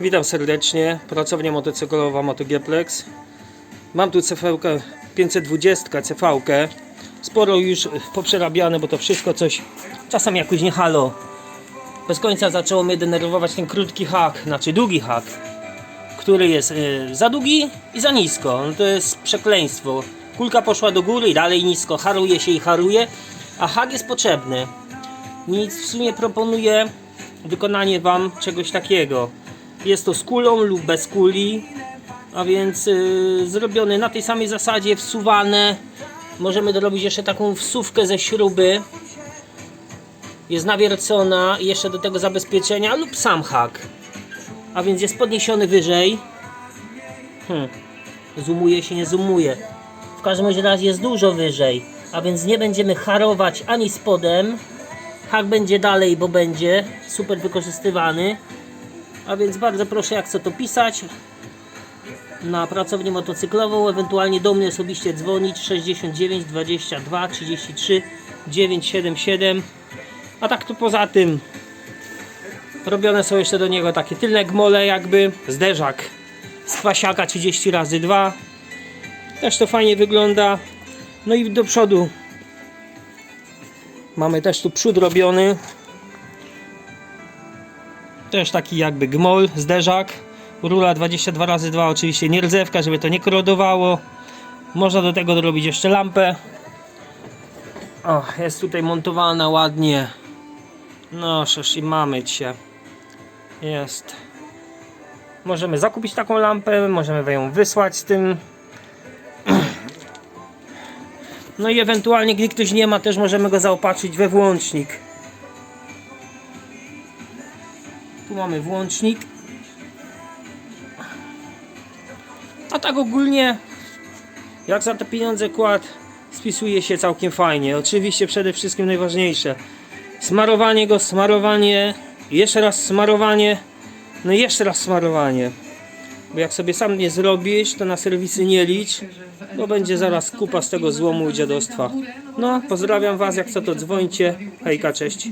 Witam serdecznie, pracownia motocyklowa MotoGplex. Mam tu CV 520 CV. Sporo już poprzerabiane, bo to wszystko coś czasem jakoś nie halo. Bez końca zaczęło mnie denerwować ten krótki hak, znaczy długi hak, który jest y, za długi i za nisko. No to jest przekleństwo. Kulka poszła do góry i dalej nisko, haruje się i haruje, a hak jest potrzebny. Nic w sumie proponuję wykonanie Wam czegoś takiego. Jest to z kulą lub bez kuli, a więc yy, zrobiony na tej samej zasadzie, wsuwane. Możemy dorobić jeszcze taką wsówkę ze śruby. Jest nawiercona i jeszcze do tego zabezpieczenia lub sam hak. A więc jest podniesiony wyżej. Hmm. Zoomuje się, nie zoomuje. W każdym razie jest dużo wyżej, a więc nie będziemy harować ani spodem. Hak będzie dalej, bo będzie super wykorzystywany. A więc bardzo proszę, jak chcę to pisać na pracownię motocyklową, ewentualnie do mnie osobiście dzwonić 69 22 33 977. A tak to poza tym robione są jeszcze do niego takie tylne gmole jakby. Zderzak z kwasiaka 30 razy 2 też to fajnie wygląda. No i do przodu mamy też tu przód robiony też taki jakby gmol, zderzak. Rula 22 razy 2 oczywiście nie rdzewka, żeby to nie korodowało. Można do tego dorobić jeszcze lampę. O, jest tutaj montowana ładnie. No, sześć i mamy cię jest. Możemy zakupić taką lampę możemy ją wysłać z tym. No i ewentualnie gdy ktoś nie ma też możemy go zaopatrzyć we włącznik tu mamy włącznik. A tak ogólnie jak za te pieniądze kład spisuje się całkiem fajnie. Oczywiście przede wszystkim najważniejsze smarowanie go, smarowanie jeszcze raz smarowanie no jeszcze raz smarowanie. Bo jak sobie sam nie zrobisz to na serwisy nie licz bo będzie zaraz kupa z tego złomu i dziadostwa. No pozdrawiam was jak co to dzwońcie. Hejka cześć